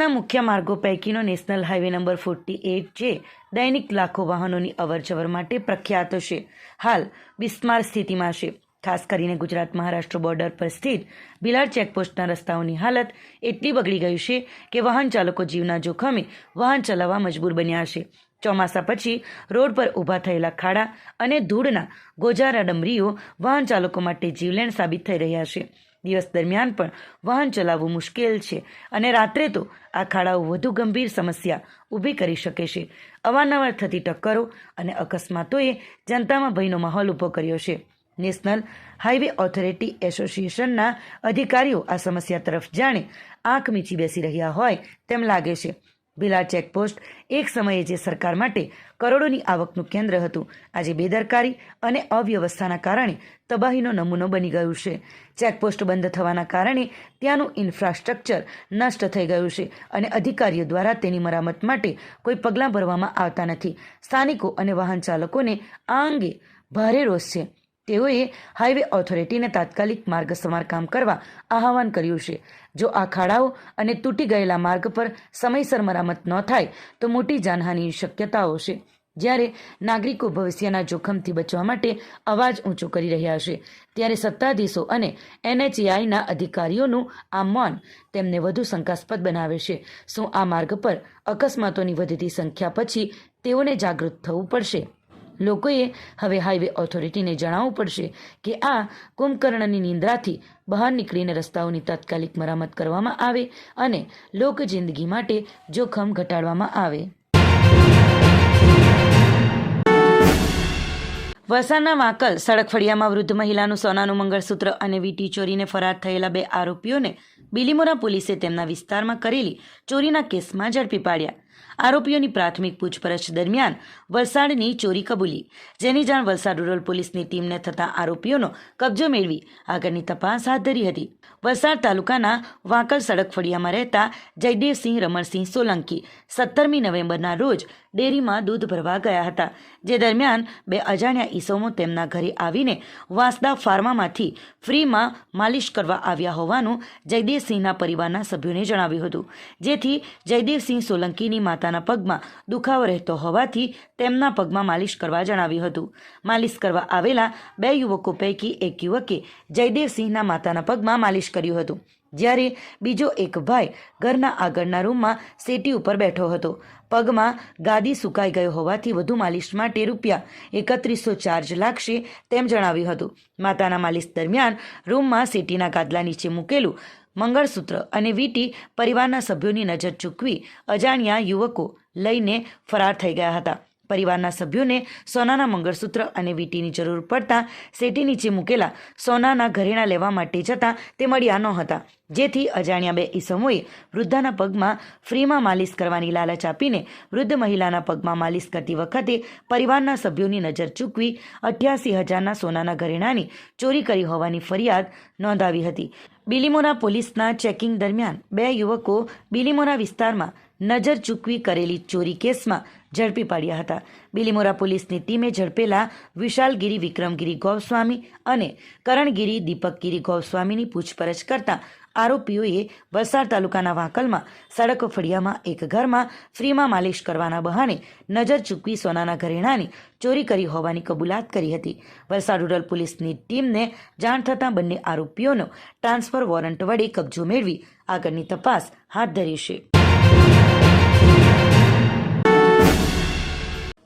ભારતના મુખ્ય માર્ગો પૈકીનો national highway number forty eight જે દૈનિક લાખો વાહનોની અવરજવર માટે પ્રખ્યાત છે. હાલ બિસ્માર સ્થિતિમાં છે. ખાસ કરીને ગુજરાત મહારાષ્ટ્ર બોર્ડર પર સ્થિત ભિલાડ ચેકપોસ્ટના રસ્તાઓની હાલત એટલી બગડી ગઈ છે કે વાહન ચાલકો જીવના જોખમે વાહન ચલાવવા મજબૂર બન્યા છે. ચોમાસા પછી રોડ પર ઊભા થયેલા ખાડા અને ધૂળના ગોજારા ડમરીઓ વાહન ચાલકો માટે જીવલેણ સાબિત થઈ રહ્યા છે. દિવસ દરમિયાન પણ વાહન ચલાવવું મુશ્કેલ છે. અને રાત્રે તો આ ખાડાઓ વધુ ગંભીર સમસ્યા ઊભી કરી શકે છે. અવારનવાર થતી ટક્કરો અને અકસ્માતોએ જનતામાં ભયનો માહોલ ઊભો કર્યો છે. નેશનલ હાઈવે ઓથોરિટી એસોસિએશનના અધિકારીઓ આ સમસ્યા તરફ જાણે આંખ મીચી બેસી રહ્યા હોય તેમ લાગે છે. ભીલાડ ચેકપોસ્ટ એક સમયે જે સરકાર માટે કરોડોની આવકનું કેન્દ્ર હતું. આજે બેદરકારી અને અવ્યવસ્થાના કારણે તબાહીનો નમૂનો બની ગયું છે. ચેકપોસ્ટ બંધ થવાના કારણે ત્યાંનું ઇન્ફ્રાસ્ટ્રક્ચર નષ્ટ થઈ ગયું છે અને અધિકારીઓ દ્વારા તેની મરામત માટે કોઈ પગલાં ભરવામાં આવતા નથી. સ્થાનિકો અને વાહન ચાલકોને આ અંગે ભારે રોષ છે. તેઓએ હાઈવે ઓથોરિટીને તાત્કાલિક માર્ગ સમારકામ કરવા આહવાન કર્યું છે. જો આ ખાડાઓ અને તૂટી ગયેલા માર્ગ પર સમયસર મરામત ન થાય, તો મોટી જાનહાનિની શક્યતાઓ છે. જ્યારે નાગરિકો ભવિષ્યના જોખમથી બચવા માટે અવાજ ઊંચો કરી રહ્યા છે, ત્યારે સત્તાધીશો અને એનએચએઆઈના અધિકારીઓનું આ મૌન તેમને વધુ શંકાસ્પદ બનાવે છે. શું આ માર્ગ પર અકસ્માતોની વધતી સંખ્યા પછી તેઓને જાગૃત થવું પડશે? લોકોએ હવે હાઈવે ઓથોરિટીને જણાવવું પડશે કે આ કુંભકર્ણની નિંદ્રાથી બહાર નીકળીને રસ્તાઓની તાત્કાલિક મરામત કરવામાં આવે અને લોક જિંદગી માટે જોખમ ઘટાડવામાં આવે. વલસાડના વાંકલ સડક ફળિયામાં વૃદ્ધ મહિલાનું સોનાનું મંગળસૂત્ર અને વીટી ચોરીને ફરાર થયેલા બે આરોપીઓને બિલીમોરા પોલીસે તેમના વિસ્તારમાં કરેલી ચોરીના કેસમાં ઝડપી પાડ્યા. આરોપીઓની પ્રાથમિક પૂછપરછ દરમિયાન વલસાડની ચોરી કબૂલી. જેની જાણ વલસાડ રૂરલ પોલીસની ટીમને થતાં આરોપીઓનો કબજો મેળવી આગળની તપાસ હાથ ધરી હતી. વલસાડ તાલુકાના વાંકલ સડક ફળિયામાં રહેતા જયદેવસિંહ રમણસિંહ સોલંકી સત્તરમી નવેમ્બરના રોજ ડેરીમાં દૂધ ભરવા ગયા હતા. જે દરમિયાન બે અજાણ્યા ઈસમો તેમના ઘરે આવીને વાંસદા ફાર્મામાંથી ફ્રીમાં માલિશ કરવા આવ્યા હોવાનું જયદેવસિંહના પરિવારના સભ્યોને જણાવ્યું હતું. જેથી જયદેવસિંહ સોલંકીની માતાના પગમાં દુખાવો રહેતો હોવાથી તેમના પગમાં માલિશ કરવા જણાવ્યું હતું. માલિશ કરવા આવેલા બે યુવકો પૈકી એક યુવકે જયદેવસિંહના માતાના પગમાં માલિશ કર્યું હતું. જ્યારે બીજો એક ભાઈ ઘરના આગળના રૂમમાં સેટી ઉપર બેઠો હતો. પગમાં ગાદી સુકાઈ ગયો હોવાથી વધુ માલિશ માટે રૂપિયા એકત્રીસો ચાર્જ લાગશે તેમ જણાવ્યું હતું. માતાના માલિશ દરમિયાન રૂમમાં સીટીના ગાદલા નીચે મૂકેલું મંગળસૂત્ર અને વીટી પરિવારના સભ્યોની નજર ચૂકવી અજાણ્યા યુવકો લઈને ફરાર થઈ ગયા હતા. પરિવારના સભ્યોને સોનાના મંગળસૂત્ર અને વીટીની જરૂર પડતા સેટી નીચે મૂકેલા સોનાના ઘરેણાં લેવા માટે જતાં તે મળ્યા નહોતા. જેથી અજાણ્યા બે ઈસમોએ વૃદ્ધાના પગમાં ફ્રીમાં માલિશ કરવાની લાલચ આપીને વૃદ્ધ મહિલાના પગમાં માલિશ કરતી વખતે પરિવારના સભ્યોની નજર ચૂકવી અઠ્યાસી હજારના સોનાના ઘરેણાંની ચોરી કરી હોવાની ફરિયાદ નોંધાવી હતી. બિલીમોરા પોલીસના ચેકિંગ દરમિયાન બે યુવકો બિલીમોરા વિસ્તારમાં નજર ચૂકવી કરેલી ચોરી કેસમાં ઝડપી પાડ્યા હતા. બિલીમોરા પોલીસની ટીમે ઝડપેલા વિશાલગીરી, વિક્રમગીરી ગોસ્વામી અને કરણગીરી, દીપકગીરી ગોસ્વામીની પૂછપરછ કરતા આરોપીઓએ વલસાડ તાલુકાના વાંકલમાં સડક ફળિયામાં એક ઘરમાં ફ્રીમાં માલિશ કરવાના બહાને નજર ચૂકવી સોનાના ઘરેણાની ચોરી કરી હોવાની કબૂલાત કરી હતી. વલસાડ રૂરલ પોલીસની ટીમને જાણ થતાં બંને આરોપીઓનો ટ્રાન્સફર વોરંટ વડે કબજો મેળવી આગળની તપાસ હાથ ધરી છે.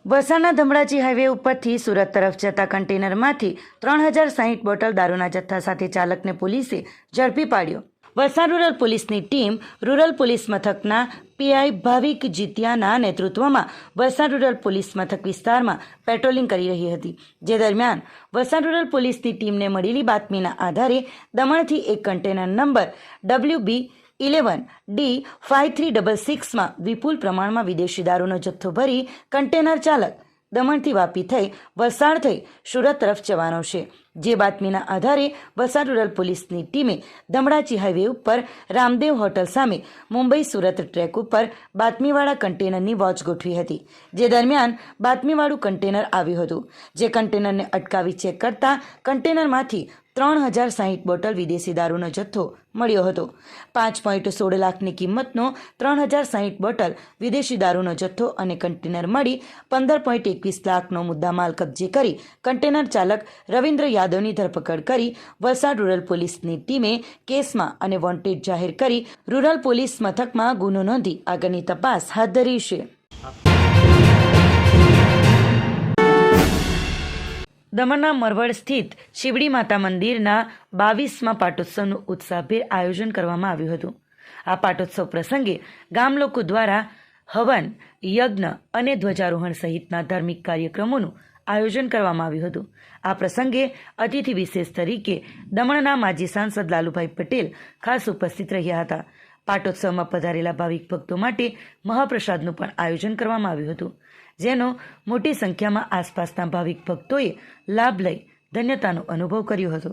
વલસાડના ધમડાજી હાઈવે ઉપરથી સુરત તરફ જતા કન્ટેનરમાંથી ત્રણ હજાર સાહીઠ બોટલ દારૂના જથ્થા સાથે ચાલકને પોલીસે ઝડપી પાડ્યો. વલસાડ રૂરલ પોલીસની ટીમ રૂરલ પોલીસ મથકના પીઆઈ ભાવિક જીતિયાના નેતૃત્વમાં વલસાડ રૂરલ પોલીસ મથક વિસ્તારમાં પેટ્રોલિંગ કરી રહી હતી. જે દરમિયાન વલસાડ રૂરલ પોલીસની ટીમને મળેલી બાતમીના આધારે દમણથી એક container number W B eleven D five three double સિક્સમાં વિપુલ પ્રમાણમાં વિદેશી દારૂનો જથ્થો ભરી કન્ટેનર ચાલક દમણથી વાપી થઈ વલસાડ થઈ સુરત તરફ જવાનો છે. જે બાતમીના આધારે વલસાડ રૂરલ પોલીસની ટીમે ધમડાચી હાઈવે ઉપર રામદેવ હોટલ સામે મુંબઈ સુરત ટ્રેક ઉપર બાતમીવાળા કન્ટેનરની વોચ ગોઠવી હતી. જે દરમિયાન બાતમીવાળું કન્ટેનર આવ્યું હતું. જે કન્ટેનરને અટકાવી ચેક કરતા કન્ટેનરમાંથી ત્રણ હજાર સાહીઠ બોટલ વિદેશી દારૂનો જથ્થો મળ્યો હતો. પાંચ પોઈન્ટ સોળ લાખની કિંમતનો ત્રણ હજાર સાહીઠ બોટલ વિદેશી દારૂનો જથ્થો અને કન્ટેનર મળી પંદર પોઈન્ટ એકવીસ લાખનો મુદ્દામાલ કબજે કરી કન્ટેનર ચાલક રવિન્દ્ર યાદવની ધરપકડ કરી વલસાડ રૂરલ પોલીસની ટીમે કેસમાં અને વોન્ટેડ જાહેર કરી રૂરલ પોલીસ મથકમાં ગુનો નોંધી આગળની તપાસ હાથ ધરી છે. દમણના મરવડ સ્થિત શિવડી માતા મંદિરના બાવીસમાં પાટોત્સવનું ઉત્સાહભેર આયોજન કરવામાં આવ્યું હતું. આ પાટોત્સવ પ્રસંગે ગામ લોકો દ્વારા હવન, યજ્ઞ અને ધ્વજારોહણ સહિતના ધાર્મિક કાર્યક્રમોનું આયોજન કરવામાં આવ્યું હતું. આ પ્રસંગે અતિથિ વિશેષ તરીકે દમણના માજી સાંસદ લાલુભાઈ પટેલ ખાસ ઉપસ્થિત રહ્યા હતા. પાટોત્સવમાં પધારેલા ભાવિક ભક્તો માટે મહાપ્રસાદનું પણ આયોજન કરવામાં આવ્યું હતું. જેનો મોટી સંખ્યામાં આસપાસના ભાવિક ભક્તોએ લાભ લઈ ધન્યતાનો અનુભવ કર્યો હતો.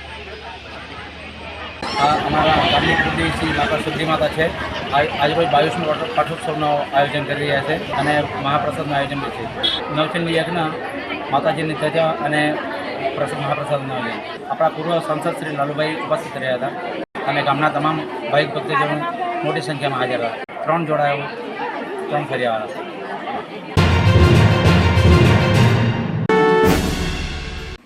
આ અમારા ગામની કુળદેવી શ્રી માતા સુધી માતા છે. આજે કોઈ બાવીસમો પાઠ- પાઠોત્સવનો આયોજન કરી રહ્યા છે અને મહાપ્રસાદનું આયોજન બી છે. નવચંડી યજ્ઞ માતાજીની ધજા અને પ્રસાદ મહાપ્રસાદનું આયોજન. આપણા પૂર્વ સાંસદ શ્રી લાલુભાઈ ઉપસ્થિત રહ્યા હતા અને ગામના તમામ ભાઈ ભક્તજનો મોટી સંખ્યામાં હાજર હતા. ત્રણ જોડાયો, ત્રણ ફર્યા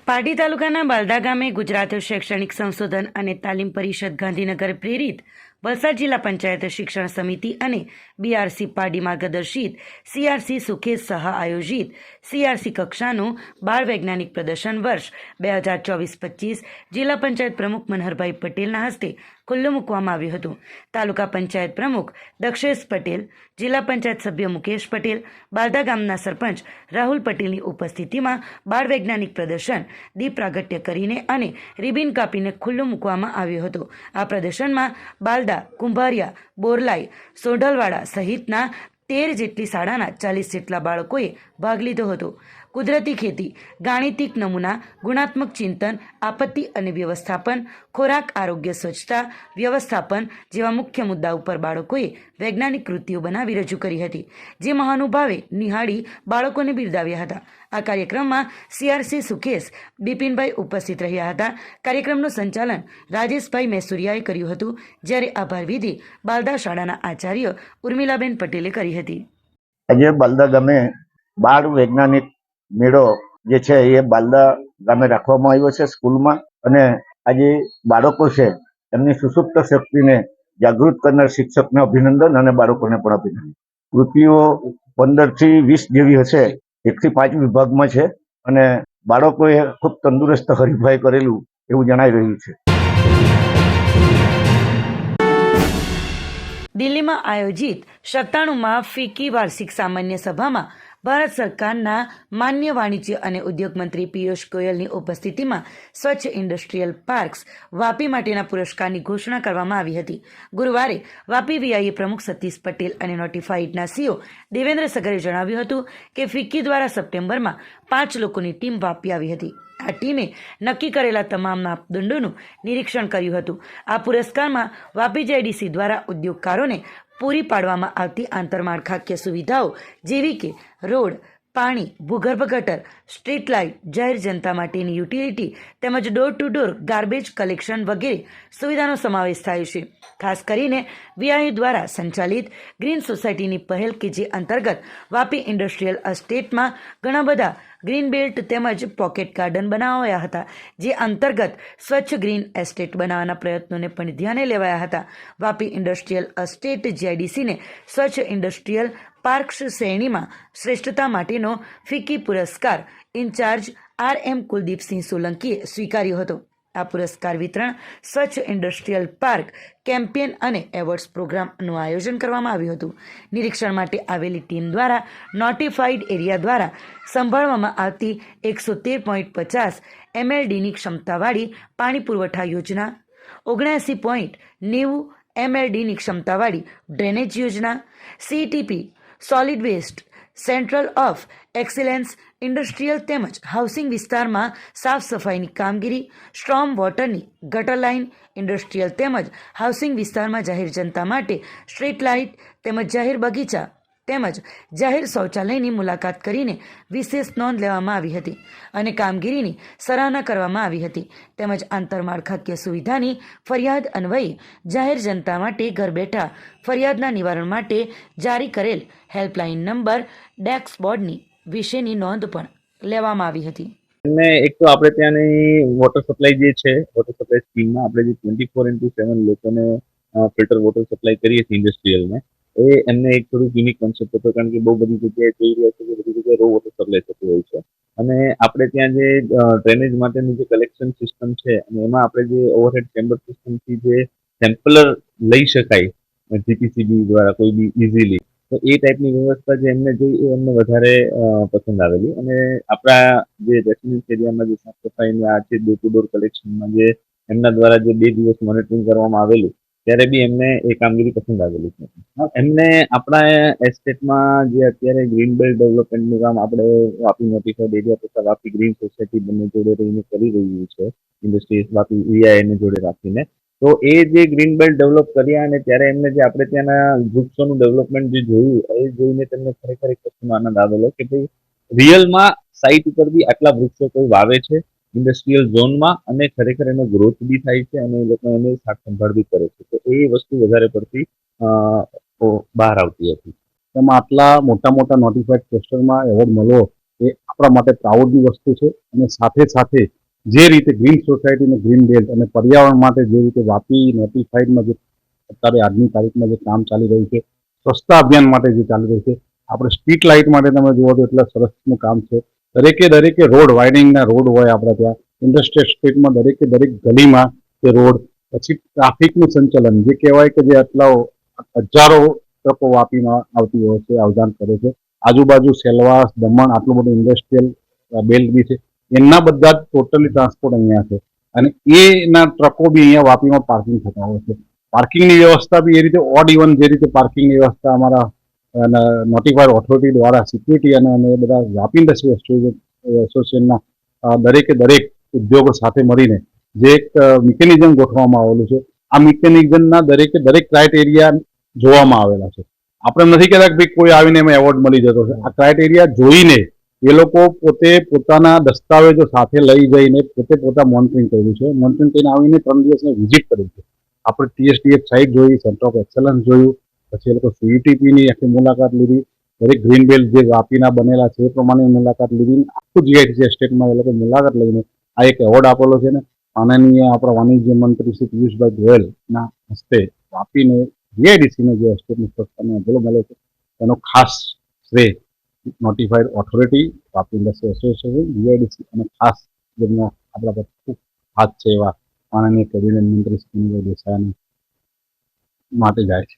પારડી તાલુકાના બાલદા ગામે ગુજરાત શૈક્ષણિક સંશોધન અને તાલીમ પરિષદ ગાંધીનગર પ્રેરિત વલસાડ જિલ્લા પંચાયત શિક્ષણ સમિતિ અને બીઆરસી પાડી માર્ગદર્શિત સીઆરસી સુખેશ સહ આયોજિત સીઆરસી કક્ષાનું બાળ વૈજ્ઞાનિક પ્રદર્શન વર્ષ બે હજાર ચોવીસ પચીસ જિલ્લા પંચાયત પ્રમુખ મનહરભાઈ પટેલના હસ્તે ખુલ્લું મૂકવામાં આવ્યું હતું. તાલુકા પંચાયત પ્રમુખ દક્ષેશ પટેલ, જિલ્લા પંચાયત સભ્ય મુકેશ પટેલ બાલદા ગામના સરપંચ રાહુલ પટેલની ઉપસ્થિતિમાં બાળ વૈજ્ઞાનિક પ્રદર્શન દીપ પ્રાગટ્ય કરીને અને રિબિન કાપીને ખુલ્લું મૂકવામાં આવ્યું હતું. આ પ્રદર્શનમાં બાલદા કુંભારિયા બોરલાઈ સોઢલવાડા સહિતના તેર જેટલી શાળાના ચાલીસ જેટલા બાળકોએ ભાગ લીધો હતો. કુદરતી ખેતી, ગાણિતિક નમૂના, ગુણાત્મક ચિંતન, આપત્તિ અને વ્યવસ્થાપન, ખોરાક આરોગ્ય સ્વચ્છતા, વ્યવસ્થાપન જેવા મુખ્ય મુદ્દા ઉપર બાળકોએ વૈજ્ઞાનિક કૃતિઓ બનાવી રજૂ કરી હતી, જે મહાનુભાવે નિહાળી બાળકોને બિરદાવ્યા હતા. આ કાર્યક્રમમાં સીઆરસી સુકેશ, બિપિનભાઈ ઉપસ્થિત રહ્યા હતા. કાર્યક્રમનું સંચાલન રાજેશભાઈ મૈસુરિયાએ કર્યું હતું, જ્યારે આભાર વિધિ બાલદા શાળાના આચાર્ય ઉર્મિલાબેન પટેલે કરી હતી. આજે બાલદા ગામે બાળ વૈજ્ઞાનિક મેળો જે છે એ બાલદા ગામે રાખવામાં આવ્યો છે સ્કૂલમાં અને આજે બાળકો છે એમની સુસુપ્ત શક્તિને જાગૃત કરનાર શિક્ષકને અભિનંદન અને બાળકોને પણ અભિનંદન. કૃતિઓ પંદરથી વીસ જેવી હશે, એક થી પાંચ વિભાગમાં છે અને બાળકોએ ખૂબ તંદુરસ્ત હરીફાઈ કરેલું એવું જણાઈ રહ્યું છે. દિલ્હીમાં આયોજિત સત્તાણુંમાં ફિકી વાર્ષિક સામાન્ય સભામાં ભારત સરકારના માન્ય વાણિજ્ય અને ઉદ્યોગ મંત્રી પિયુષ ગોયલની ઉપસ્થિતિમાં સ્વચ્છ ઇન્ડસ્ટ્રીયલ પાર્ક્સ વાપી માટેના પુરસ્કારની ઘોષણા કરવામાં આવી હતી. ગુરુવારે વાપી વીઆઈએ પ્રમુખ સતીશ પટેલ અને નોટિફાઈડના સીઓ દેવેન્દ્ર સગરે જણાવ્યું હતું કે ફિક્કી દ્વારા સપ્ટેમ્બરમાં પાંચ લોકોની ટીમ વાપી આવી હતી. આ ટીમે નક્કી કરેલા તમામ માપદંડોનું નિરીક્ષણ કર્યું હતું. આ પુરસ્કારમાં વાપી જેડીસી દ્વારા ઉદ્યોગકારોને પૂરી પાડવામાં આવતી આંતરમાળખાકીય સુવિધાઓ જેવી કે રોડ પાણી, ભૂગર્ભ ગટર, સ્ટ્રીટ લાઇટ, જાહેર જનતા માટેની યુટિલિટી તેમજ door to door garbage collection વગેરે સુવિધાનો સમાવેશ થાય છે. ખાસ કરીને વીઆઈ દ્વારા સંચાલિત ગ્રીન સોસાયટીની પહેલ કે જે અંતર્ગત વાપી ઇન્ડસ્ટ્રીયલ એસ્ટેટમાં ઘણા બધા ગ્રીન બેલ્ટ તેમજ પોકેટ ગાર્ડન બનાવાયા હતા, જે અંતર્ગત સ્વચ્છ ગ્રીન એસ્ટેટ બનાવવાના પ્રયત્નોને પણ ધ્યાને લેવાયા હતા. વાપી ઇન્ડસ્ટ્રીયલ એસ્ટેટ જીઆઈડીસીને સ્વચ્છ ઇન્ડસ્ટ્રીયલ પાર્ક્સ શ્રેણીમાં શ્રેષ્ઠતા માટેનો ફિક્કી પુરસ્કાર ઇન્ચાર્જ આર એમ કુલદીપસિંહ સોલંકીએ સ્વીકાર્યો હતો. આ પુરસ્કાર વિતરણ સ્વચ્છ ઇન્ડસ્ટ્રીયલ પાર્ક, કેમ્પેન અને એવોર્ડ્સ પ્રોગ્રામનું આયોજન કરવામાં આવ્યું હતું. નિરીક્ષણ માટે આવેલી ટીમ દ્વારા નોટિફાઈડ એરિયા દ્વારા સંભાળવામાં આવતી એકસો તેર પોઈન્ટ પચાસ એમએલડીની ક્ષમતાવાળી પાણી પુરવઠા યોજના, ઓગણ્યાસી પોઈન્ટ નેવું એમએલડીની ક્ષમતાવાળી ડ્રેનેજ યોજના, CTP solid waste central of excellence industrial તેમજ હાઉસિંગ વિસ્તારમાં સાફ સફાઈની કામગીરી સ્ટ્રોમ વોટરની ગટર લાઇન ઇન્ડસ્ટ્રીયલ તેમજ હાઉસિંગ વિસ્તારમાં જાહેર જનતા માટે સ્ટ્રીટ લાઇટ તેમજ જાહેર બગીચા તેમજ જાહેર શૌચાલયની મુલાકાત કરીને વિશેષ નોંધ લેવામાં આવી હતી અને કામગીરીની સરાહના કરવામાં આવી હતી. તેમજ આંતરમાળખાકીય સુવિધાની ફરિયાદ અન્વયે જાહેર જનતા માટે ઘર બેઠા ફરિયાદના નિવારણ માટે જારી કરેલ હેલ્પલાઇન નંબર ડેસ્ક બોર્ડની વિશેની નોંધ પણ લેવામાં આવી હતી. અને એક તો આપણે ત્યાંની વોટર સપ્લાય જે છે વોટર સપ્લાય સ્કીમમાં આપણે જે ટ્વેન્ટી ફોર ઇન્ટુ સેવન લોકોને ફિલ્ટર વોટર સપ્લાય કરીએ છીએ ઇન્ડસ્ટ્રીયલને એ એમને એક થોડુંક યુનિક કોન્સેપ્ટ હતો, કારણ કે બહુ બધી જગ્યાએ જોઈ રહ્યા છે કે બધી જગ્યાએ રો વોટર સપ્લાય થતું હોય છે. અને આપણે ત્યાં જે ડ્રેનેજ માટેનું જે કલેક્શન સિસ્ટમ છે, અને એમાં આપણે જે ઓવરહેડ ચેમ્બર સિસ્ટમથી જે સેમ્પલર લઈ શકાય જીપીસીબી દ્વારા કોઈ બી ઇઝીલી તો એ ટાઈપની વ્યવસ્થા જે એમને જોઈ, એ એમને વધારે પસંદ આવેલી. અને આપણા જે રેસિડેન્સ એરિયામાં જે સાફ સફાઈની આ છે ડોર ટુ ડોર કલેક્શનમાં જે એમના દ્વારા જે બે દિવસ મોનિટરિંગ કરવામાં આવેલું ત્યારે બી એમને એ કામગીરી પસંદ આવેલી છે. એમને આપણા એસ્ટેટમાં જે અત્યારે ગ્રીન બેલ્ટ ડેવલપમેન્ટનું કામ આપણે વાપી નોટિફાઈડ એરિયા તથા વાપી ગ્રીન સોસાયટી બંને જોડે રહીને કરી રહ્યું છે ઇન્ડસ્ટ્રીઝ વાપી વીઆઈને જોડે રાખીને. તો એ જે ગ્રીન બેલ્ટ ડેવલપ કર્યા અને ત્યારે એમને જે આપણે ત્યાંના વૃક્ષોનું ડેવલપમેન્ટ જે જોયું, એ જોઈને તેમને ખરેખર એક વસ્તુનો આનંદ આવેલો કે ભાઈ રિયલમાં સાઇટ ઉપર બી આટલા વૃક્ષો કોઈ વાવે છે? ઇન્ડસ્ટ્રીયલ ઝોનમાં અને ખરેખર એનો ગ્રોથ બી થાય છે અને એ લોકો એને શાક સંભાળ બી કરે છે. તો એ વસ્તુ વધારે પડતી બહાર આવતી હતી. એમાં આટલા મોટા મોટા નોટિફાઈડ ક્લસ્ટરમાં એવોર્ડ મળવો એ આપણા માટે પ્રાઉડની વસ્તુ છે અને સાથે સાથે જે રીતે ગ્રીન સોસાયટી અને ગ્રીન બેલ્ટ અને પર્યાવરણ માટે જે રીતે વાપી નોટિફાઈડમાં જે અત્યારે આજની તારીખમાં જે કામ ચાલી રહ્યું છે, સ્વચ્છતા અભિયાન માટે જે ચાલી રહ્યું છે, આપણે સ્ટ્રીટ લાઇટ માટે તમે જુઓ તો એટલા સરસનું કામ છે. દરેકે દરેકે રોડ વાઇડિંગના રોડ હોય આપણે ત્યાં. ઇન્ડસ્ટ્રીયલ સ્ટ્રીટમાં દરેકે દરેક ગલીમાં તે રોડ, પછી ટ્રાફિકનું સંચાલન, જે કહેવાય કે જે આટલા હજારો ટ્રકો વાપીમાં આવતી હોય છે આવજાન કરે છે. આજુબાજુ સેલવાસ, દમણ, આટલું બધું ઇન્ડસ્ટ્રીયલ બેલ્ટ બી છે. એમના બધા જ ટોટલી ટ્રાન્સપોર્ટ અહીંયા છે. અને એના ટ્રકો બી અહીંયા વાપીમાં પાર્કિંગ થતા હોય છે. પાર્કિંગની વ્યવસ્થા બી એ રીતે ઓડ ઇવન જે રીતે પાર્કિંગની વ્યવસ્થા અમારા નોટિફાઈડ ઓથોરિટી દ્વારા સિક્યુરિટી અને અમે બધા વ્યાપી ઇન્ડસ્ટ્રી એસોસિએશનના દરેકે દરેક ઉદ્યોગો સાથે મળીને જે એક મિકેનિઝમ ગોઠવવામાં આવેલું છે, આ મિકેનિઝમના દરેકે દરેક ક્રાઇટેરિયા જોવામાં આવેલા છે. આપણે નથી કહેતા કે ભાઈ કોઈ આવીને એમાં એવોર્ડ મળી જતો છે. આ ક્રાઇટેરિયા જોઈને એ લોકો પોતે પોતાના દસ્તાવેજો સાથે લઈ જઈને પોતે પોતા મોનિટરિંગ કર્યું છે. મોનિટરિંગ કરીને આવીને ત્રણ દિવસની વિઝિટ કરી છે. આપણે ટીએસડીએફ સાઇટ જોઈ સેન્ટર ઓફ એક્સલન્સ જોયું પછી એ લોકો સીયુટીપીની આખી મુલાકાત લીધી. દરેક ગ્રીન બેલ્ટ જે વાપીના બનેલા છે એ પ્રમાણે મુલાકાત લીધી. આખું જીઆઈટીસી સ્ટેટમાં એ લોકો મુલાકાત લઈને આ એક એવોર્ડ આપેલો છે ને. માનનીય આપણા વાણિજ્ય મંત્રી શ્રી પિયુષભાઈ ગોયલના હસ્તે વાપીને જીઆઈડીસીને જે સ્ટેટની સંસ્થાને અભેલો મળે છે. એનો ખાસ શ્રેય notified authority Vapi industry association GIDC અને ખાસ જેમનો આપણા પર ખૂબ હાથ છે એવા માનનીય કેબિનેટ મંત્રી શ્રી દેસાઈ માટે જાય છે.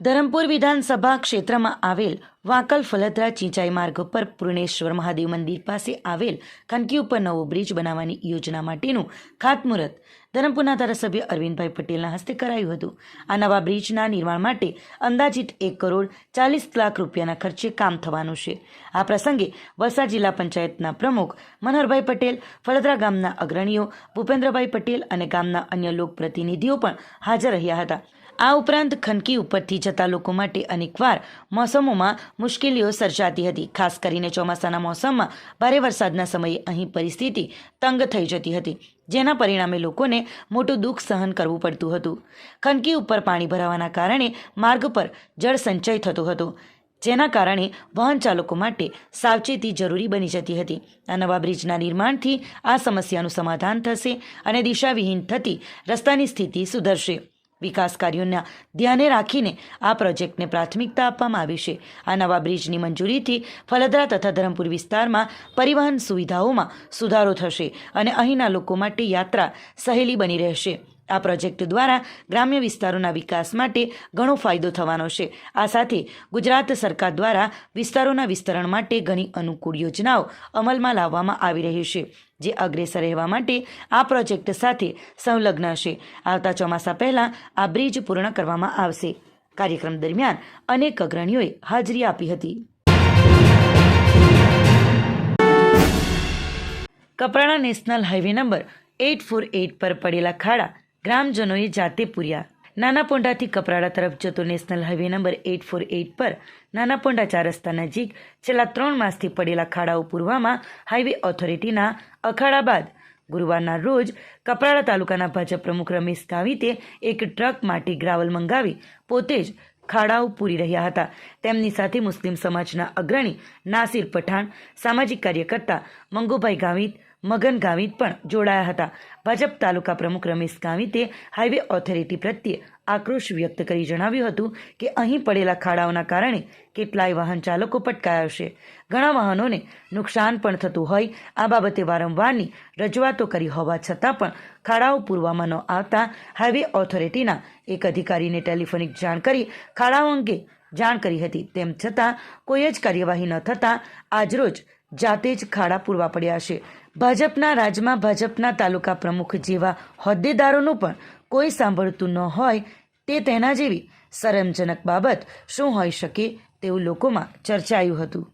ધરમપુર વિધાનસભા ક્ષેત્રમાં આવેલ વાંકલ ફલદરા ચિંચાઈ માર્ગ પર પૂર્ણેશ્વર મહાદેવ મંદિર પાસે આવેલ ખનકી ઉપર નવો બ્રિજ બનાવવાની યોજના માટેનું ખાતમુહૂર્ત ધરમપુરના ધારાસભ્ય અરવિંદભાઈ પટેલના હસ્તે કરાયું હતું. આ નવા બ્રિજના નિર્માણ માટે અંદાજિત એક કરોડ ચાલીસ લાખ રૂપિયાના ખર્ચે કામ થવાનું છે. આ પ્રસંગે વલસાડ જિલ્લા પંચાયતના પ્રમુખ મનોહરભાઈ પટેલ ફળદરા ગામના અગ્રણીઓ ભૂપેન્દ્રભાઈ પટેલ અને ગામના અન્ય લોકપ્રતિનિધિઓ પણ હાજર રહ્યા હતા. આ ઉપરાંત ખનકી ઉપરથી જતા લોકો માટે અનેકવાર મોસમોમાં મુશ્કેલીઓ સર્જાતી હતી. ખાસ કરીને ચોમાસાના મોસમમાં ભારે વરસાદના સમયે અહીં પરિસ્થિતિ તંગ થઈ જતી હતી, જેના પરિણામે લોકોને મોટું દુઃખ સહન કરવું પડતું હતું. ખનકી ઉપર પાણી ભરાવાના કારણે માર્ગ પર જળ સંચય થતો હતો, જેના કારણે વાહન ચાલકો માટે સાવચેતી જરૂરી બની જતી હતી. આ નવા બ્રિજના નિર્માણથી આ સમસ્યાનું સમાધાન થશે અને દિશાવિહીન થતી રસ્તાની સ્થિતિ સુધરશે. વિકાસ કાર્યોના ધ્યાને રાખીને આ પ્રોજેક્ટને પ્રાથમિકતા આપવામાં આવી છે. આ નવા બ્રિજની મંજૂરીથી ફલદરા તથા ધરમપુર વિસ્તારમાં પરિવહન સુવિધાઓમાં સુધારો થશે અને અહીંના લોકો માટે યાત્રા સહેલી બની રહેશે. આ પ્રોજેક્ટ દ્વારા ગ્રામ્ય વિસ્તારોના વિકાસ માટે ઘણો ફાયદો થવાનો છે. આ સાથે ગુજરાત સરકાર દ્વારા વિસ્તારોના વિસ્તરણ માટે ઘણી અનુકૂળ યોજનાઓ અમલમાં લાવવામાં આવી રહી છે. જે અગ્રેસર રહેવા માટે આ પ્રોજેક્ટ સાથે સંલગ્ન હશે. આવતા ચોમાસા પહેલાં આ બ્રિજ પૂર્ણ કરવામાં આવશે. કાર્યક્રમ દરમિયાન અનેક અગ્રણીઓએ હાજરી આપી હતી. Kaprada national highway number eight four eight પર પડેલા ખાડા ગ્રામજનોએ જાતે પૂર્યા. નાના પોંડાથી કપરાડા તરફ જતો national highway number eight four eight પર નાના પોંડા ચાર રસ્તા નજીક છેલ્લા ત્રણ માસથી પડેલા ખાડાઓ પૂરવામાં હાઈવે ઓથોરિટીના અખાડા બાદ ગુરુવારના રોજ કપરાડા તાલુકાના ભાજપ પ્રમુખ રમેશ ગાવિતે એક ટ્રક માટે ગ્રાવલ મંગાવી પોતે જ ખાડાઓ પૂરી રહ્યા હતા. તેમની સાથે મુસ્લિમ સમાજના અગ્રણી નાસિર પઠાણ, સામાજિક કાર્યકર્તા મંગુભાઈ ગાવિત મગન ગાવિત પણ જોડાયા હતા. ભાજપ તાલુકા પ્રમુખ રમેશ ગાવિતે હાઈવે ઓથોરિટી પ્રત્યે આક્રોશ વ્યક્ત કરી જણાવ્યું હતું કે અહીં પડેલા ખાડાઓના કારણે કેટલાય વાહન ચાલકો પટકાયા છે. ઘણા વાહનોને નુકસાન પણ થતું હોય, આ બાબતે વારંવારની રજૂઆતો કરી હોવા છતાં પણ ખાડાઓ પૂરવામાં ન આવતા હાઈવે ઓથોરિટીના એક અધિકારીને ટેલિફોનિક જાણ કરી ખાડાઓ અંગે જાણ કરી હતી. તેમ છતાં કોઈ જ કાર્યવાહી ન થતાં આજરોજ જાતે જ ખાડા પૂરવા પડ્યા છે. ભાજપના રાજમાં ભાજપના તાલુકા પ્રમુખ જેવા હોદ્દેદારોનું પણ કોઈ સાંભળતું ન હોય તે તેના જેવી શરમજનક બાબત શું હોઈ શકે તેવું લોકોમાં ચર્ચાયું હતું.